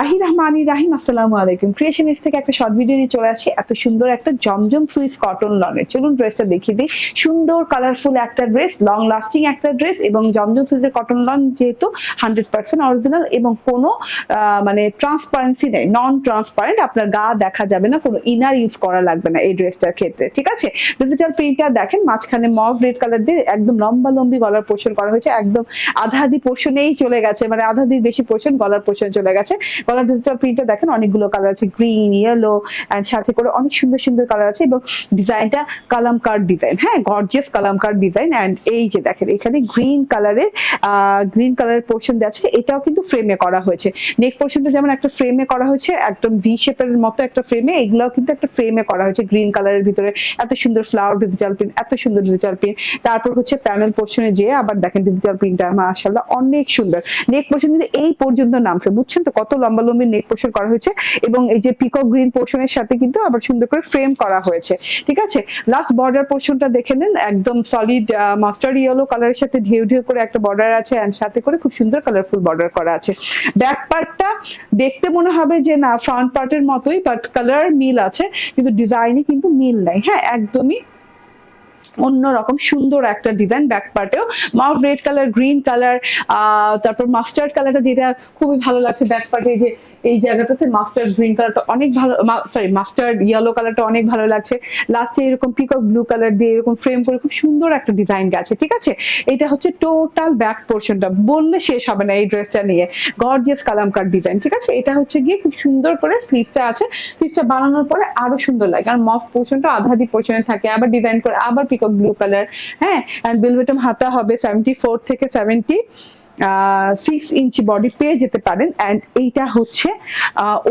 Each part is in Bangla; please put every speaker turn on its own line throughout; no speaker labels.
রাহি রহমানি রাহিম, আসসালামু আলাইকুম। ক্রিয়েশনিস্ট থেকে একটা শর্ট ভিডিও নিয়ে চলে আসি এত সুন্দর একটা জমজম সুইস কটন লনের। চলুন ড্রেসটা দেখিয়ে দিই। সুন্দর কালারফুল একটা ড্রেস লং লাস্টিং একটা ড্রেস এবং জমজম সুইসের কটন লন যেহেতু হান্ড্রেড পার্সেন্ট অরিজিনাল এবং কোনো মানে ট্রান্সপারেন্সি নেই। নন ট্রান্সপারেন্ট আপনার গা দেখা যাবে না, কোনো ইনার ইউজ করা লাগবে না এই ড্রেসটার ক্ষেত্রে, ঠিক আছে? ডিজিটাল প্রিন্টটা দেখেন, মাঝখানে মগ রেড কালার দিয়ে একদম লম্বা লম্বি গলার পোর্শন করা হয়েছে, একদম আধা আধি পোর্শনেই চলে গেছে মানে আধা আধির বেশি পোর্শন গলার পোর্শন চলে গেছে। গলার ডিজিটাল প্রিন্টটা দেখেন, অনেকগুলো কালার আছে গ্রিন ইয়েলো এন্ড সাথে করে অনেক সুন্দর সুন্দর কালার আছে এবং ডিজাইনটা কালাম কার্ড ডিজাইন হ্যাঁ gorgeous Kalam card design and এই যে দেখেন, এখানে গ্রিন কালারের গ্রিন কালারের পোর্শন দেওয়া আছে, এটাও কিন্তু ফ্রেমে করা হয়েছে। নেক পোর্শনটা যেমন একটা ফ্রেমে করা হয়েছে, একদম ভি শেপের মতো একটা ফ্রেমে এগুলোও কিন্তু একটা ফ্রেমে করা হয়েছে গ্রিন কালারের ভিতরে। এত সুন্দর ফ্লাওয়ার ডিজিটাল প্রিন্ট এত সুন্দর ডিজিটাল প্রিন্ট তারপর হচ্ছে প্যানেল পোর্শনে যেয়ে আবার দেখেন ডিজিটাল প্রিন্টটা মাশাআল্লাহ, অনেক সুন্দর। নেক পোর্শন কিন্তু এই পর্যন্ত নামছে, বুঝছেন তো কত লম্বা লম্বি নেক পোর্শন করা হয়েছে এবং এই যে পিকক গ্রিন পোর্শনের সাথে কিন্তু আবার সুন্দর করে ফ্রেম করা হয়েছে। ঠিক আছে? লাস্ট বর্ডার পোর্শনটা দেখে নেন। একদম সলিড মাস্টার্ড ইয়েলো কালারের সাথে ঢেউ ঢেউ করে একটা বর্ডার আছে এন্ড সাথে করে খুব সুন্দর কালারফুল বর্ডার করা আছে। ব্যাক পার্টটা দেখতে মনে হবে যে না ফ্রন্ট পার্টের মতোই বাট কালার মিল আছে, কিন্তু ডিজাইনে কিন্তু মিল নাই। হ্যাঁ একদমই অন্যরকম সুন্দর একটা ডিজাইন ব্যাক পার্টেও মাউথ রেড কালার, গ্রিন কালার তারপর মাস্টার্ড কালারটা যেটা খুবই ভালো লাগছে ব্যাক পার্টে যে, এই জায়গাটাতে মাস্টার্ড, গ্রিন কালারটা অনেক ভালো সরি মাস্টার্ড ইয়েলো কালারটা অনেক ভালো লাগছে। লাস্টে এরকম পিকক ব্লু কালার দিয়ে এরকম ফ্রেম করে খুব সুন্দর একটা ডিজাইন গেছে, ঠিক আছে? এটা হচ্ছে টোটাল ব্যাক পোর্শনটা বললে শেষ হবে না এই ড্রেসটা নিয়ে। গর্জিয়াস কালামকার ডিজাইন ঠিক আছে? এটা হচ্ছে গিয়ে খুব সুন্দর করে স্লিভসটা আছে। স্লিভসটা বানানোর পরে আরও সুন্দর লাগে, কারণ মফ পোর্শনটা আধা আধি পোর্শনে থাকে, আবার ডিজাইন করে আবার পিকক ব্লু কালার হ্যাঁ? অ্যান্ড বেলভেটম হাতা হবে সেভেন্টি ফোর থেকে সেভেন্টি সিক্স ইঞ্চি বডি পেয়ে যেতে পারেন অ্যান্ড এইটা হচ্ছে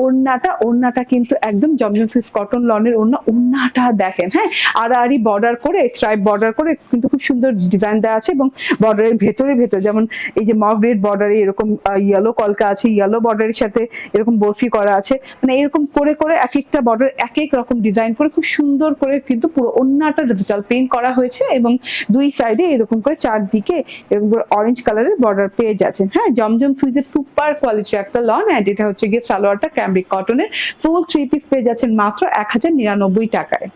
ওড়নাটা। ওড়নাটা কিন্তু একদম জমজম সিক্স কটন লনের ওড়না। ওড়নাটা দেখেন হ্যাঁ? আড়াআড়ি বর্ডার করে স্ট্রাইপ বর্ডার করে, কিন্তু খুব সুন্দর ডিজাইন দেওয়া আছে এবং বর্ডারের ভেতরে ভেতরে, যেমন এই যে মগ রেড বর্ডারে এরকম ইয়েলো কলকা আছে ইয়েলো বর্ডারের সাথে এরকম বরফি করা আছে। মানে এরকম করে করে এক একটা বর্ডার এক এক রকম ডিজাইন করে খুব সুন্দর করে কিন্তু পুরো ওড়নাটা ডিজিটাল পেইন্ট করা হয়েছে এবং দুই সাইডে এরকম করে চারদিকে এরকম করে অরেঞ্জ কালারের বর্ডার পেয়ে যাচ্ছেন। হ্যাঁ জমজম সুইজের সুপার কোয়ালিটির একটা লন অ্যান্ড এটা হচ্ছে গিয়ে সালোয়ারটা ক্যাম্ব্রিক কটনের ফুল থ্রি পিস পেয়ে যাচ্ছেন মাত্র এক হাজার নিরানব্বই টাকায়।